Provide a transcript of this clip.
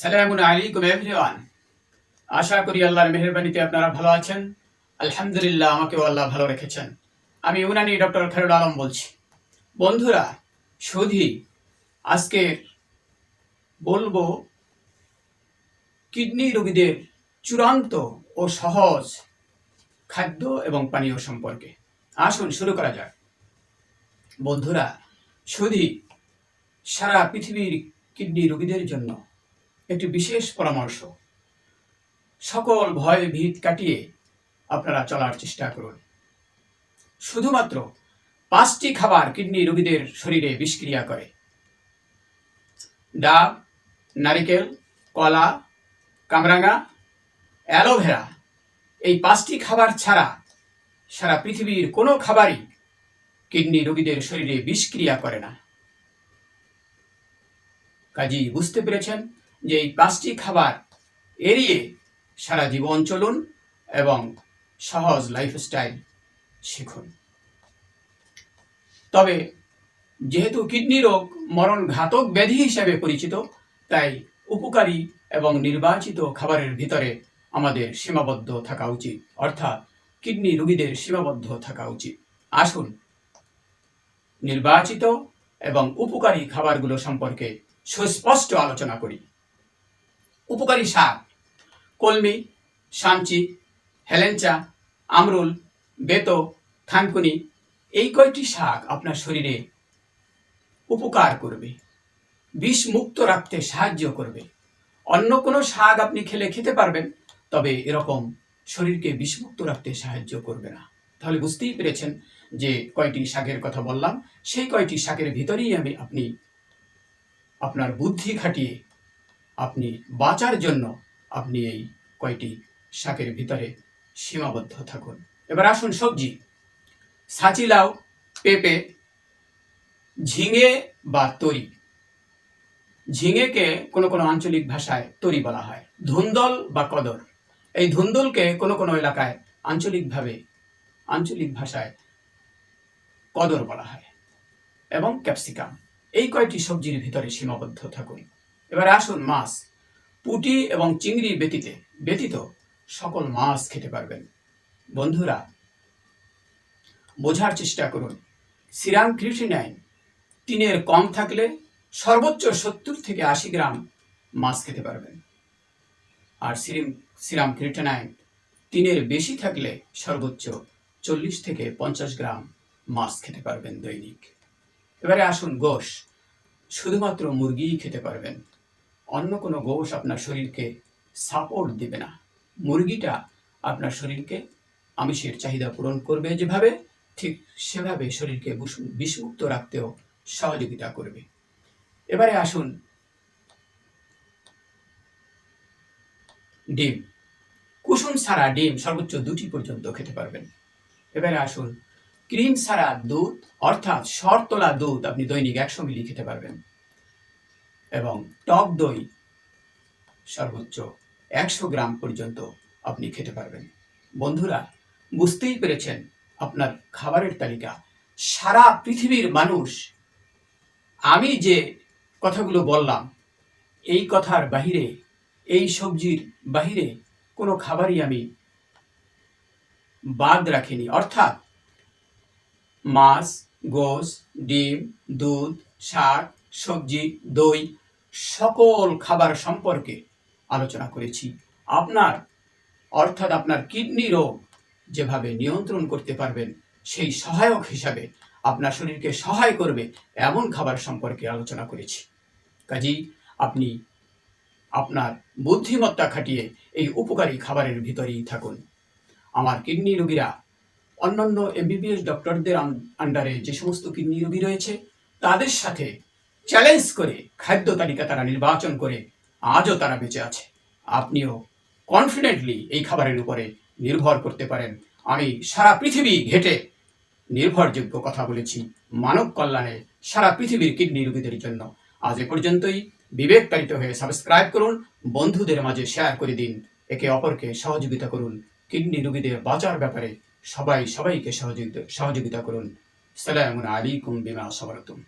সালামুন আলাইকুম এভরিওয়ান। আশা করি আল্লাহর মেহেরবানিতে আপনারা ভালো আছেন। আলহামদুলিল্লাহ আমাকেও আল্লাহ ভালো রেখেছেন। আমি ইউনানি ডক্টর খারুল আলম বলছি। বন্ধুরা সুধি আজকে বলব, কিডনি রোগীদের চূড়ান্ত ও সহজ খাদ্য এবং পানীয় সম্পর্কে। আসুন, শুরু করা যাক। বন্ধুরা সুধি সারা পৃথিবীর কিডনি রোগীদের জন্য একটি বিশেষ পরামর্শ। সকল ভয়, ভীত কাটিয়ে আপনারা চলার চেষ্টা করুন। শুধুমাত্র পাঁচটি খাবার কিডনি রোগীদের শরীরে বিষক্রিয়া করে। ডাব, নারিকেল, কলা, কামরাঙা, অ্যালোভেরা এই পাঁচটি খাবার ছাড়া সারা পৃথিবীর কোনো খাবারই কিডনি রোগীদের শরীরে বিষক্রিয়া করে না। কাজী বুঝতে পেরেছেন যে এই পাঁচটি খাবার এড়িয়ে সারা জীবন চলুন এবং সহজ লাইফস্টাইল শিখুন। তবে যেহেতু কিডনি রোগ মরণ ঘাতক ব্যাধি হিসেবে পরিচিত, তাই উপকারী এবং নির্বাচিত খাবারের ভিতরে আমাদের সীমাবদ্ধ থাকা উচিত, অর্থাৎ কিডনি রোগীদের সীমাবদ্ধ থাকা উচিত। আসুন, নির্বাচিত এবং উপকারী খাবারগুলো সম্পর্কে সুস্পষ্ট আলোচনা করি। উপকারী শাক কলমি সাঞ্চি হেলেঞ্চা, আমরুল, বেতো, থানকুনি, এই কয়টি শাক আপনার শরীরে উপকার করবে বিষ মুক্ত রাখতে সাহায্য করবে। অন্য কোনো শাক আপনি খেলে খেতে পারবেন, তবে এরকম শরীরকে বিষমুক্ত রাখতে সাহায্য করবে না। তাহলে বুঝতেই পেরেছেন যে কয়টি শাকের কথা বললাম, সেই কয়টি শাকের ভিতরেই আমি আপনি আপনার বুদ্ধি খাটিয়ে আপনি বাঁচার জন্য আপনি এই কয়টি শাকের ভিতরে সীমাবদ্ধ থাকুন। এবার আসুন সবজি। সাচিলাও পেঁপে, ঝিঙে বা তরি। ঝিঙেকে কোনো কোনো আঞ্চলিক ভাষায় তরি বলা হয়। ধুন্দল বা কদর। এই ধুন্দলকে কোনো কোনো এলাকায় আঞ্চলিকভাবে, আঞ্চলিক ভাষায় কদর বলা হয় এবং ক্যাপসিকাম। এই কয়টি সবজির ভিতরে সীমাবদ্ধ থাকুন। এবার আসুন মাছ। পুঁটি এবং চিংড়ি ব্যতীতে, ব্যতীত সকল মাছ খেতে পারবেন। বন্ধুরা, বোঝার চেষ্টা করুন। সিরাম ক্রিটিনাইন তিনের কম থাকলে সর্বোচ্চ সত্তর থেকে আশি গ্রাম মাছ খেতে পারবেন। আর সিরিম সিরাম ক্রিটিনাইন তিনের বেশি থাকলে সর্বোচ্চ চল্লিশ থেকে পঞ্চাশ গ্রাম মাছ খেতে পারবেন দৈনিক। এবারে আসুন গোশ। শুধুমাত্র মুরগিই খেতে পারবেন। অন্য কোনো গোশ আপনার শরীরকে সাপোর্ট দেবে না। মুরগিটা আপনার শরীরকে আমিষের চাহিদা পূরণ করবে যেভাবে, ঠিক সেভাবে শরীরকে বিষমুক্ত রাখতেও সহযোগিতা করবে। এবারে আসুন ডিম। কুসুম ছাড়া ডিম সর্বোচ্চ দুটি পর্যন্ত খেতে পারবেন। এবারে আসুন ক্রিম ছাড়া দুধ অর্থাৎ শরতলা দুধ আপনি দৈনিক একশো মিলি খেতে পারবেন। এবং টক দই সর্বোচ্চ একশো গ্রাম পর্যন্ত আপনি খেতে পারবেন। বন্ধুরা, বুঝতেই পেরেছেন আপনার খাবারের তালিকা। সারা পৃথিবীর মানুষ, আমি যে কথাগুলো বললাম, এই কথার বাহিরে, এই সবজির বাহিরে কোনো খাবারই আমি বাদ রাখিনি। অর্থাৎ মাছ গোস ডিম, দুধ, শাক, সবজি, দই সকল খাবার সম্পর্কে আলোচনা করেছি। আপনার, অর্থাৎ আপনার কিডনি রোগ যেভাবে নিয়ন্ত্রণ করতে পারবেন, সেই সহায়ক হিসাবে আপনার শরীরকে সহায় করবে এমন খাবার সম্পর্কে আলোচনা করেছি। কাজেই আপনি আপনার বুদ্ধিমত্তা খাটিয়ে এই উপকারী খাবারের ভিতরেই থাকুন। আমার কিডনি রোগীরা, অন্যান্য এমবিবিএস ডক্টরদের আন্ডারে যে সমস্ত কিডনি রোগী রয়েছে, তাদের সাথে চ্যালেঞ্জ করে, খাদ্য তালিকা তারা নির্বাচন করে, আজও তারা বেঁচে আছে। আপনিও কনফিডেন্টলি এই খাবারের উপরে নির্ভর করতে পারেন। আমি সারা পৃথিবী ঘেটে নির্ভরযোগ্য কথা বলেছি মানব কল্যাণে সারা পৃথিবীর কিডনি রোগীদের জন্য। আজ এ পর্যন্তই। বিবেক তাড়িত হয়ে সাবস্ক্রাইব করুন, বন্ধুদের মাঝে শেয়ার করে দিন, একে অপরকে সহযোগিতা করুন, কিডনি রোগীদের বাঁচার ব্যাপারে সবাই সবাইকে সহযোগিতা সহযোগিতা করুন। সালামুন আলাইকুম বিমা সবরতুম।